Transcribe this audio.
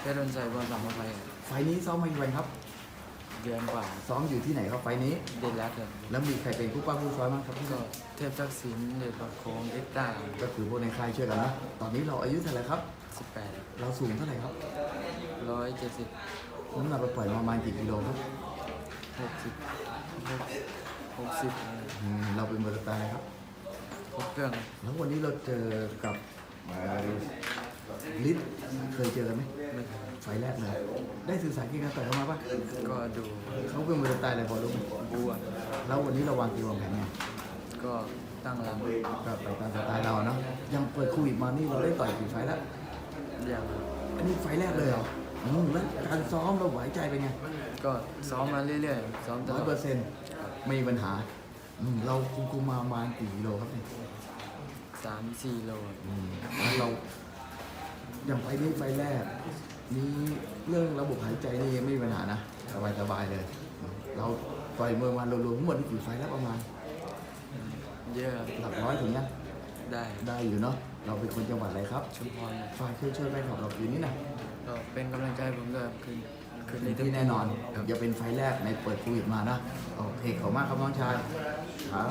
เพชรดนชัยบอลสามมาไฟครับไฟล์นี้ซ้อมมากี่วันครับ เดือนกว่าซ้อมอยู่ที่ไหนครับไฟล์นี้ เด่นรักครับแล้วมีใครเป็นผู้ป้าผู้ซ้อมบ้างครับก็เทพทักษิณเดชประโคงเอ็กต้าก็คือพวกในค่ายช่วยกันนะตอนนี้เราอายุเท่าไหร่ครับ สิบแปดเราสูงเท่าไหร่ครับร้อยเจ็ดสิบน้ำหนักเราปล่อยมาประมาณกี่กิโลครับหกสิบหกหกสิบอืมเราเป็นมวยสไตล์อะไรครับ ครบเครื่อง แล้ววันนี้เราเจอกับเอ่อ ลิศเคยเจอกันไหมไม่เคยไฟล์แรกเลยได้สื่อสารเกี่ยวกับต่อยเข้ามาปะก็ดูเขาเป็นมวยสไตล์อะไรพอรู้ไหมบัวแล้ววันนี้เราวางเกมวางแผนไงก็ตั้งลก็ไปตามสไตล์เราเนาะยังเปิดโควิดมานี่เราได้ต่อยกี่ไฟล์แล้วำอย่างอันนี้ไฟล์แรกเลยเหรออืมแล้วการซ้อมเราไหวใจเป็นไงก็ซ้อมมาเรื่อยๆซ้อมตร้ลออยดเปอร์เซ็นต์ไม่มีปัญหาอืมเราคุมคุมมาประมาณกี่กิโลครับเนี่ยสามสี่โลอืมแล้วเรา อย่างไฟล์นี้ไฟล์แรกนี้เรื่องระบบหายใจนี่ไม่มีปัญหานะสบายสบายๆเลย เราต่อยมวยมารวมๆทั้งหมดนี่กี่ไฟล์แล้วประมาณเยอะครับหลักร้อยถึงยังได้ได้อยู่เนาะเราเป็นคนจังหวัดอะไรครับชุมพรฝากช่วยช่วยๆแฟนคลับเราคืนนี้นะก็เป็นกำลังใจให้ผมด้วยครับคืนคืนนี้ที่แน่นอนครับอย่าเป็นไฟล์แรกในเปิดโควิดมานะโอเคขอบคุณมากครับน้องชายครับ